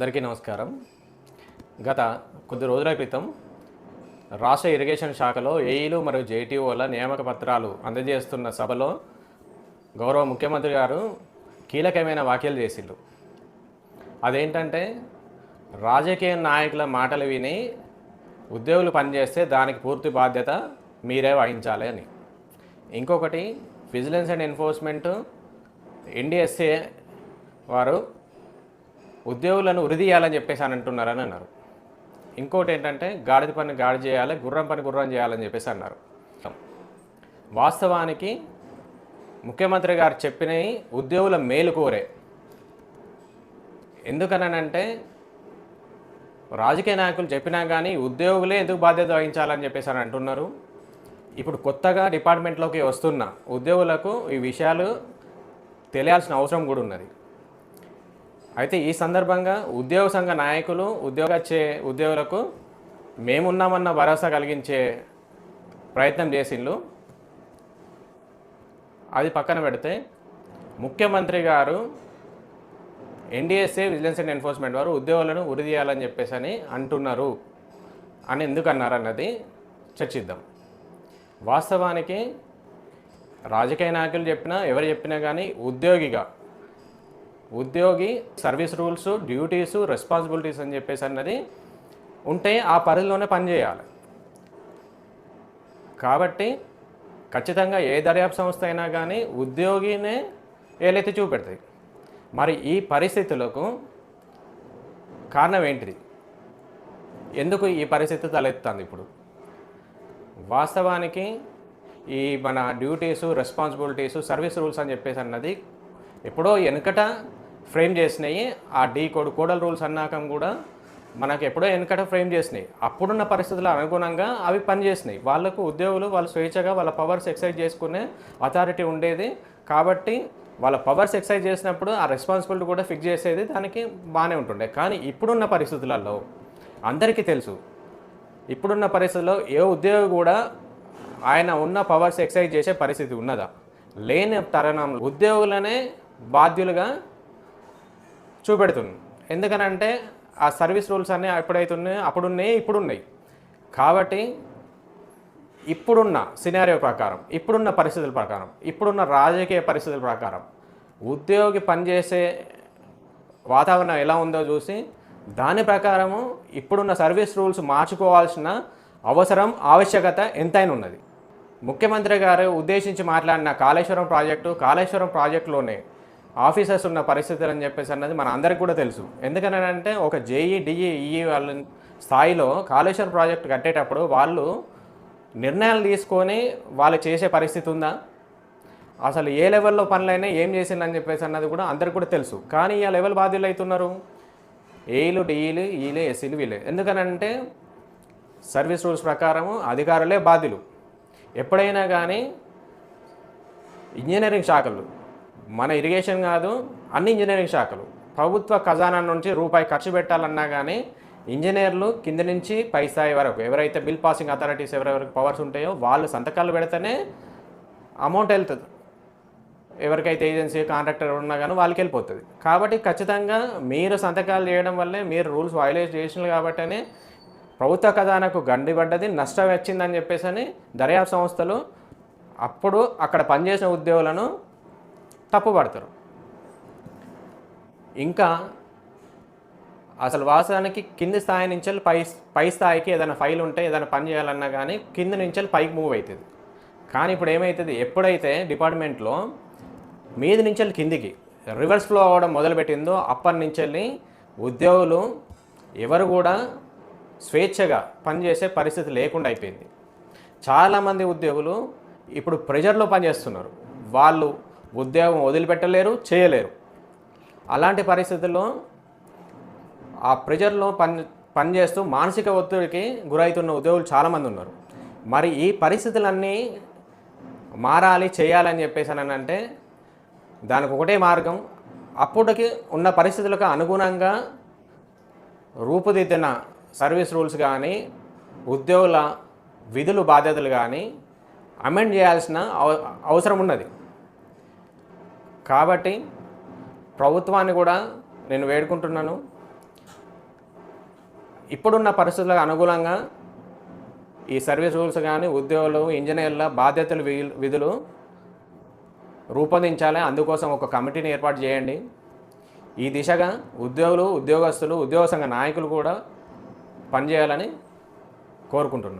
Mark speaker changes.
Speaker 1: అందరికీ నమస్కారం. గత కొద్ది రోజుల క్రితం రాష్ట్ర ఇరిగేషన్ శాఖలో ఏఈలు మరియు జేటీఓల నియామక పత్రాలు అందజేస్తున్న సభలో గౌరవ ముఖ్యమంత్రి గారు కీలకమైన వ్యాఖ్యలు చేసిండు అదేంటంటే రాజకీయ నాయకుల మాటలు విని ఉద్యోగులు పనిచేస్తే దానికి పూర్తి బాధ్యత మీరే వహించాలి అని. ఇంకొకటి విజిలెన్స్ అండ్ ఎన్ఫోర్స్మెంట్ ఎన్డిఎస్ఏ వారు ఉద్యోగులను ఉరిదీయాలని చెప్పేసి అని అంటున్నారని అన్నారు. ఇంకోటి ఏంటంటే గాడిద పని గాడి చేయాలి గుర్రం పని గుర్రం చేయాలని చెప్పేసి అన్నారు. వాస్తవానికి ముఖ్యమంత్రి గారు చెప్పినవి ఉద్యోగుల మేలు కోరే. ఎందుకనంటే రాజకీయ నాయకులు చెప్పినా కానీ ఉద్యోగులే ఎందుకు బాధ్యత వహించాలని చెప్పేసి అని అంటున్నారు. ఇప్పుడు కొత్తగా డిపార్ట్మెంట్లోకి వస్తున్న ఉద్యోగులకు ఈ విషయాలు తెలియాల్సిన అవసరం కూడా ఉన్నది. అయితే ఈ సందర్భంగా ఉద్యోగ సంఘ నాయకులు ఉద్యోగచ్చే ఉద్యోగులకు మేమున్నామన్న భరోసా కలిగించే ప్రయత్నం చేసిండ్రు అది పక్కన పెడితే ముఖ్యమంత్రి గారు ఎన్డీఎస్ఏ విజిలెన్స్ అండ్ ఎన్ఫోర్స్మెంట్ వారు ఉద్యోగులను ఉరిదీయాలని చెప్పేసి అని అంటున్నారు అని ఎందుకు అన్నారన్నది చర్చిద్దాం. వాస్తవానికి రాజకీయ నాయకులు చెప్పినా ఎవరు చెప్పినా కానీ ఉద్యోగిగా ఉద్యోగి సర్వీస్ రూల్స్ డ్యూటీస్ రెస్పాన్సిబిలిటీస్ అని చెప్పేసి అన్నది ఉంటే ఆ పరిధిలోనే పనిచేయాలి కాబట్టి ఖచ్చితంగా ఏ దర్యాప్తు సంస్థ అయినా కానీ ఉద్యోగినే ఏలైతే చూపెడతాయి. మరి ఈ పరిస్థితులకు కారణం ఏంటిది? ఎందుకు ఈ పరిస్థితి తలెత్తుంది ఇప్పుడు? వాస్తవానికి ఈ మన డ్యూటీసు రెస్పాన్సిబిలిటీసు సర్వీస్ రూల్స్ అని చెప్పేసి అన్నది ఎప్పుడో వెనుకట ఫ్రేమ్ చేసినాయి ఆ డీ కోడ్ కోడల్ రూల్స్ అన్నాకం కూడా మనకు ఎప్పుడో వెనకట ఫ్రేమ్ చేసినాయి. అప్పుడున్న పరిస్థితుల అనుగుణంగా అవి పనిచేసినాయి. వాళ్ళకు ఉద్యోగులు వాళ్ళు స్వేచ్ఛగా వాళ్ళ పవర్స్ ఎక్సైజ్ చేసుకునే అథారిటీ ఉండేది. కాబట్టి వాళ్ళ పవర్స్ ఎక్సైజ్ చేసినప్పుడు ఆ రెస్పాన్సిబిలిటీ కూడా ఫిక్స్ చేసేది దానికి బాగానే ఉంటుండే. కానీ ఇప్పుడున్న పరిస్థితులలో అందరికీ తెలుసు ఇప్పుడున్న పరిస్థితుల్లో ఏ ఉద్యోగి కూడా ఆయన ఉన్న పవర్స్ ఎక్సైజ్ చేసే పరిస్థితి ఉన్నదా? లేని తరుణంలో ఉద్యోగులనే బాధ్యులుగా చూపెడుతుంది. ఎందుకనంటే ఆ సర్వీస్ రూల్స్ అన్నీ ఎప్పుడైతే ఉన్నాయో అప్పుడున్నాయి ఇప్పుడున్నాయి. కాబట్టి ఇప్పుడున్న సినారియో ప్రకారం ఇప్పుడున్న పరిస్థితుల ప్రకారం ఇప్పుడున్న రాజకీయ పరిస్థితుల ప్రకారం ఉద్యోగి పనిచేసే వాతావరణం ఎలా ఉందో చూసి దాని ప్రకారము ఇప్పుడున్న సర్వీస్ రూల్స్ మార్చుకోవాల్సిన అవసరం ఆవశ్యకత ఎంతైనా ఉన్నది. ముఖ్యమంత్రి గారు ఉద్దేశించి మాట్లాడిన కాళేశ్వరం ప్రాజెక్టు కాళేశ్వరం ప్రాజెక్టులోనే ఆఫీసర్స్ ఉన్న పరిస్థితులు అని చెప్పేసి అన్నది మన అందరికీ కూడా తెలుసు. ఎందుకనంటే ఒక జేఈ డిఈ ఈఈ వాళ్ళ స్థాయిలో కాళేశ్వరం ప్రాజెక్ట్ కట్టేటప్పుడు వాళ్ళు నిర్ణయాలు తీసుకొని వాళ్ళు చేసే పరిస్థితి ఉందా? అసలు ఏ లెవెల్లో పనులైనా ఏం చేసిందని చెప్పేసి అన్నది కూడా అందరికి కూడా తెలుసు. కానీ ఆ లెవెల్ బాధ్యులు అవుతున్నారు ఏఈలు డిఈలు ఈలు ఎస్సీలు వీళ్ళే. ఎందుకనంటే సర్వీస్ రూల్స్ ప్రకారము అధికారులే బాధ్యులు. ఎప్పుడైనా కానీ ఇంజనీరింగ్ శాఖలు మన ఇరిగేషన్ కాదు అన్ని ఇంజనీరింగ్ శాఖలు. ప్రభుత్వ ఖజానా నుంచి రూపాయి ఖర్చు పెట్టాలన్నా కానీ ఇంజనీర్లు కింద నుంచి పై స్థాయి వరకు ఎవరైతే బిల్ పాసింగ్ అథారిటీస్ ఎవరెవరికి పవర్స్ ఉంటాయో వాళ్ళు సంతకాలు పెడితేనే అమౌంట్ వెళ్తుంది. ఎవరికైతే ఏజెన్సీ కాంట్రాక్టర్ ఉన్నా కానీ వాళ్ళకి వెళ్ళిపోతుంది. కాబట్టి ఖచ్చితంగా మీరు సంతకాలు చేయడం వల్లే మీరు రూల్స్ వైలేట్ చేసినారు కాబట్టనే ప్రభుత్వ ఖజానాకు గండిపడ్డది నష్టం వచ్చిందని చెప్పేసి అని దర్యాప్తు సంస్థలు అప్పుడు అక్కడ పనిచేసిన ఉద్యోగులను తప్పుపడతారు ఇంకా అసలు వాస్తవానికి కింది స్థాయి నుంచి పై పై స్థాయికి ఏదైనా ఫైల్ ఉంటే ఏదైనా పని చేయాలన్నా కానీ కింద నుంచి పైకి మూవ్ అవుతుంది. కానీ ఇప్పుడు ఏమవుతుంది ఎప్పుడైతే డిపార్ట్మెంట్లో మీది నుంచి కిందికి రివర్స్ ఫ్లో అవ్వడం మొదలుపెట్టిందో అప్పటి నుంచి ఉద్యోగులు ఎవరు కూడా స్వేచ్ఛగా పనిచేసే పరిస్థితి లేకుండా అయిపోయింది. చాలామంది ఉద్యోగులు ఇప్పుడు ప్రెజర్లో పనిచేస్తున్నారు వాళ్ళు ఉద్యోగం వదిలిపెట్టలేరు చేయలేరు. అలాంటి పరిస్థితుల్లో ఆ ప్రెజర్లో పని పనిచేస్తూ మానసిక ఒత్తిడికి గురవుతున్న ఉద్యోగులు చాలామంది ఉన్నారు. మరి ఈ పరిస్థితులన్నీ మారాలి చేయాలని చెప్పేసి అని అంటే దానికి ఒకటే మార్గం. అప్పటికి ఉన్న పరిస్థితులకు అనుగుణంగా రూపుదిద్దిన సర్వీస్ రూల్స్ కానీ ఉద్యోగుల విధులు బాధ్యతలు కానీ అమెండ్ చేయాల్సిన అవ- అవసరం ఉన్నది. కాబట్టి ప్రభుత్వాన్ని కూడా నేను వేడుకుంటున్నాను. ఇప్పుడున్న పరిస్థితులకు అనుగుణంగా ఈ సర్వీస్ రూల్స్ కానీ ఉద్యోగులు ఇంజనీర్ల బాధ్యతలు వి- విధులు రూపొందించాలి. అందుకోసం ఒక కమిటీని ఏర్పాటు చేయండి. ఈ దిశగా ఉద్యోగులు ఉద్యోగస్తులు ఉద్యోగ సంఘ నాయకులు కూడా పనిచేయాలని కోరుకుంటున్నాను.